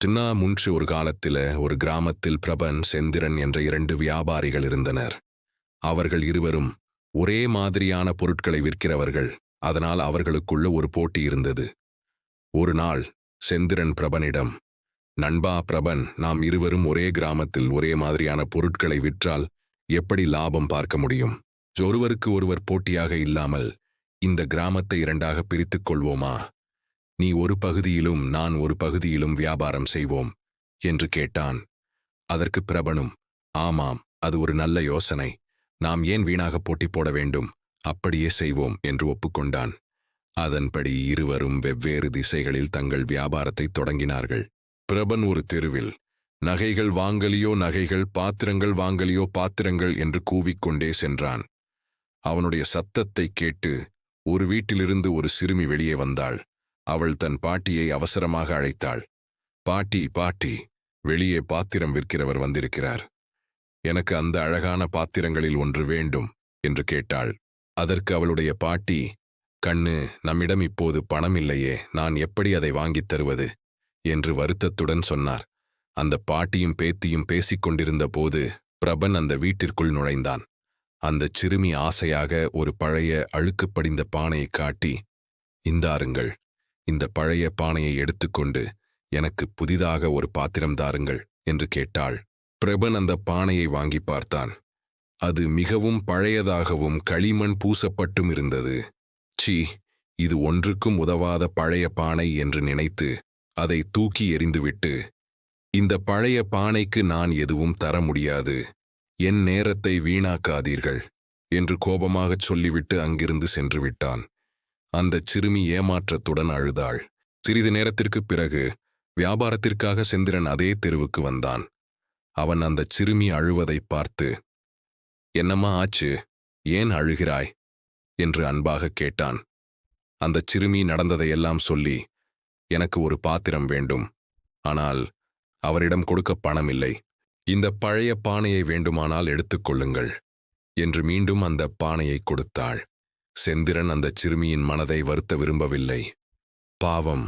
சின்ன முன்று ஒரு காலத்தில ஒரு கிராமத்தில் பிரபன் செந்திரன் என்ற இரண்டு வியாபாரிகள் இருந்தனர். அவர்கள் இருவரும் ஒரே மாதிரியான பொருட்களை விற்கிறவர்கள் அதனால் அவர்களுக்குள்ள ஒரு போட்டி இருந்தது. ஒரு நாள் செந்திரன் பிரபனிடம் நண்பா பிரபன் நாம் இருவரும் ஒரே கிராமத்தில் ஒரே மாதிரியான பொருட்களை விற்றால் எப்படி லாபம் பார்க்க முடியும்? ஒருவருக்கு ஒருவர் போட்டியாக இல்லாமல் இந்த கிராமத்தை இரண்டாக பிரித்துக் கொள்வோமா? நீ ஒரு பகுதியிலும் நான் ஒரு பகுதியிலும் வியாபாரம் செய்வோம் என்று கேட்டான். அதற்கு பிரபனும் ஆமாம் அது ஒரு நல்ல யோசனை. நாம் ஏன் வீணாக போட்டி போட வேண்டும்? அப்படியே செய்வோம் என்று ஒப்புக்கொண்டான். அதன்படி இருவரும் வெவ்வேறு திசைகளில் தங்கள் வியாபாரத்தை தொடங்கினார்கள். பிரபன் ஒரு தெருவில் நகைகள் வாங்கலியோ நகைகள் பாத்திரங்கள் வாங்கலியோ பாத்திரங்கள் என்று கூவிக்கொண்டே சென்றான். அவனுடைய சத்தத்தை கேட்டு ஒரு வீட்டிலிருந்து ஒரு சிறுமி வெளியே வந்தாள். அவள் தன் பாட்டியை அவசரமாக அழைத்தாள். பாட்டி பாட்டி வெளியே பாத்திரம் விற்கிறவர் வந்திருக்கிறார். எனக்கு அந்த அழகான பாத்திரங்களில் ஒன்று வேண்டும் என்று கேட்டாள். அதற்கு அவளுடைய பாட்டி கண்ணு நம்மிடம் இப்போது பணம் இல்லையே நான் எப்படி அதை வாங்கித் தருவது? என்று வருத்தத்துடன் சொன்னார். அந்த பாட்டியும் பேத்தியும் பேசிக் கொண்டிருந்த போது பிரபன் அந்த வீட்டிற்குள் நுழைந்தான். அந்தச் சிறுமி ஆசையாக ஒரு பழைய அழுக்கு படிந்த பானையை காட்டி இந்தாருங்கள் இந்த பழைய பானையை எடுத்துக்கொண்டு எனக்கு புதிதாக ஒரு பாத்திரம் தாருங்கள் என்று கேட்டாள். பிரபன் அந்த பானையை வாங்கி பார்த்தான். அது மிகவும் பழையதாகவும் களிமண் பூசப்பட்டும் இருந்தது. சி இது ஒன்றுக்கும் உதவாத பழைய பானை என்று நினைத்து அதை தூக்கி எறிந்துவிட்டு இந்த பழைய பானைக்கு நான் எதுவும் தர முடியாது. என் நேரத்தை வீணாக்காதீர்கள் என்று கோபமாகச் சொல்லிவிட்டு அங்கிருந்து சென்று விட்டான். அந்தச் சிறுமி ஏமாற்றத்துடன் அழுதாள். சிறிது நேரத்திற்குப் பிறகு வியாபாரத்திற்காக செந்திரன் அதே தெருவுக்கு வந்தான். அவன் அந்தச் சிறுமி அழுவதைப் பார்த்து என்னம்மா ஆச்சு? ஏன் அழுகிறாய்? என்று அன்பாகக் கேட்டான். அந்தச் சிறுமி நடந்ததையெல்லாம் சொல்லி எனக்கு ஒரு பாத்திரம் வேண்டும். ஆனால் அவரிடம் கொடுக்க பணம் இல்லை இந்த பழைய பானையை வேண்டுமானால் எடுத்துக்கொள்ளுங்கள் என்று மீண்டும் அந்த பானையை கொடுத்தாள். செந்திரன் அந்தச் சிறுமியின் மனதை வருத்த விரும்பவில்லை. பாவம்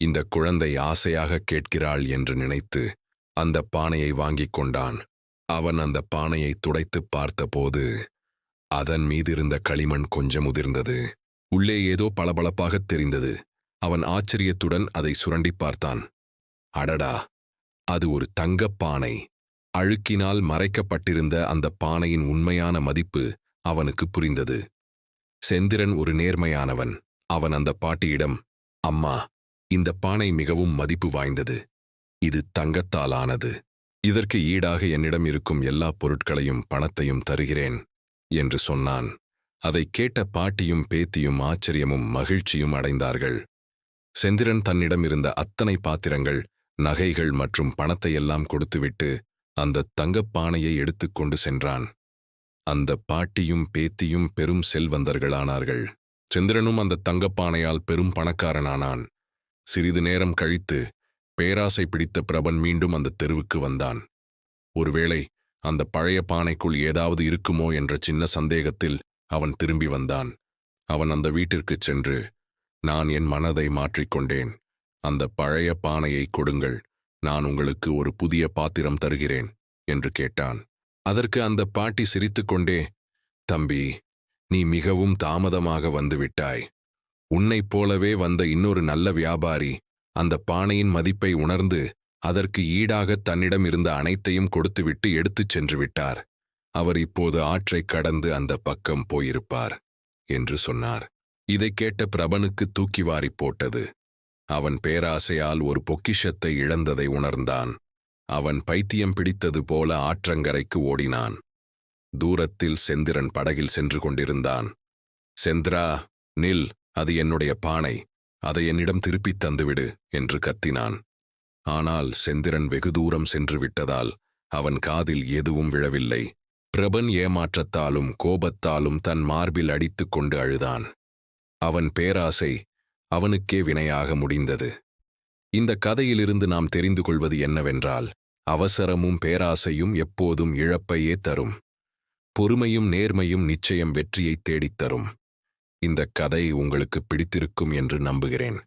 இந்த குழந்தை ஆசையாக கேட்கிறாள் என்று நினைத்து அந்த பானையை வாங்கிக் கொண்டான். அவன் அந்த பானையை துடைத்துப் பார்த்தபோது அதன் மீதிருந்த களிமண் கொஞ்சம் உதிர்ந்தது. உள்ளே ஏதோ பளபளப்பாகத் தெரிந்தது. அவன் ஆச்சரியத்துடன் அதை சுரண்டிப் பார்த்தான். அடடா அது ஒரு தங்கப் பானை. அழுக்கினால் மறைக்கப்பட்டிருந்த அந்த பானையின் உண்மையான மதிப்பு அவனுக்கு புரிந்தது. செந்திரன் ஒரு நேர்மையானவன். அவன் அந்த பாட்டியிடம் அம்மா இந்த பானை மிகவும் மதிப்பு வாய்ந்தது. இது தங்கத்தாலானது. இதற்கு ஈடாக என்னிடம் இருக்கும் எல்லா பொருட்களையும் பணத்தையும் தருகிறேன் என்று சொன்னான். அதைக் கேட்ட பாட்டியும் பேத்தியும் ஆச்சரியமும் மகிழ்ச்சியும் அடைந்தார்கள். செந்திரன் தன்னிடம் இருந்த அத்தனை பாத்திரங்கள் நகைகள் மற்றும் பணத்தையெல்லாம் கொடுத்துவிட்டு அந்த தங்கப் பானையை எடுத்துக்கொண்டு சென்றான். அந்த பாட்டியும் பேத்தியும் பெரும் செல்வந்தர்களானார்கள். சந்திரனும் அந்த தங்கப்பானையால் பெரும் பணக்காரனானான். சிறிது நேரம் கழித்து பேராசை பிடித்த பிரபன் மீண்டும் அந்த தெருவுக்கு வந்தான். ஒருவேளை அந்த பழைய பானைக்குள் ஏதாவது இருக்குமோ என்ற சின்ன சந்தேகத்தில் அவன் திரும்பி வந்தான். அவன் அந்த வீட்டிற்குச் சென்று நான் என் மனதை மாற்றிக்கொண்டேன் அந்த பழைய பானையை கொடுங்கள். நான் உங்களுக்கு ஒரு புதிய பாத்திரம் தருகிறேன் என்று கேட்டான். அதற்கு அந்த பாட்டி சிரித்துக்கொண்டே தம்பி நீ மிகவும் தாமதமாக வந்துவிட்டாய் உன்னைப் போலவே வந்த இன்னொரு நல்ல வியாபாரி அந்த பானையின் மதிப்பை உணர்ந்து அதற்கு ஈடாக தன்னிடம் இருந்த அனைத்தையும் கொடுத்துவிட்டு எடுத்துச் சென்று விட்டார். அவர் இப்போது ஆற்றைக் கடந்து அந்த பக்கம் போயிருப்பார் என்று சொன்னார். இதைக் கேட்ட பிரபனுக்கு தூக்கி வாரிப் போட்டது. அவன் பேராசையால் ஒரு பொக்கிஷத்தை இழந்ததை உணர்ந்தான். அவன் பைத்தியம் பிடித்தது போல ஆற்றங்கரைக்கு ஓடினான். தூரத்தில் செந்திரன் படகில் சென்று கொண்டிருந்தான். செந்திரா நில் அது என்னுடைய பானை. அதை என்னிடம் திருப்பித் தந்துவிடு என்று கத்தினான். ஆனால் செந்திரன் வெகு தூரம் சென்று விட்டதால் அவன் காதில் எதுவும் விழவில்லை. பிரபன் ஏமாற்றத்தாலும் கோபத்தாலும் தன் மார்பில் அடித்துக் கொண்டு அழுதான். அவன் பேராசை அவனுக்கே வினையாக முடிந்தது. இந்த கதையிலிருந்து நாம் தெரிந்து கொள்வது என்னவென்றால் அவசரமும் பேராசையும் எப்போதும் இழப்பையே தரும். பொறுமையும் நேர்மையும் நிச்சயம் வெற்றியைத் தேடித் தரும். இந்த கதை உங்களுக்கு பிடித்திருக்கும் என்று நம்புகிறேன்.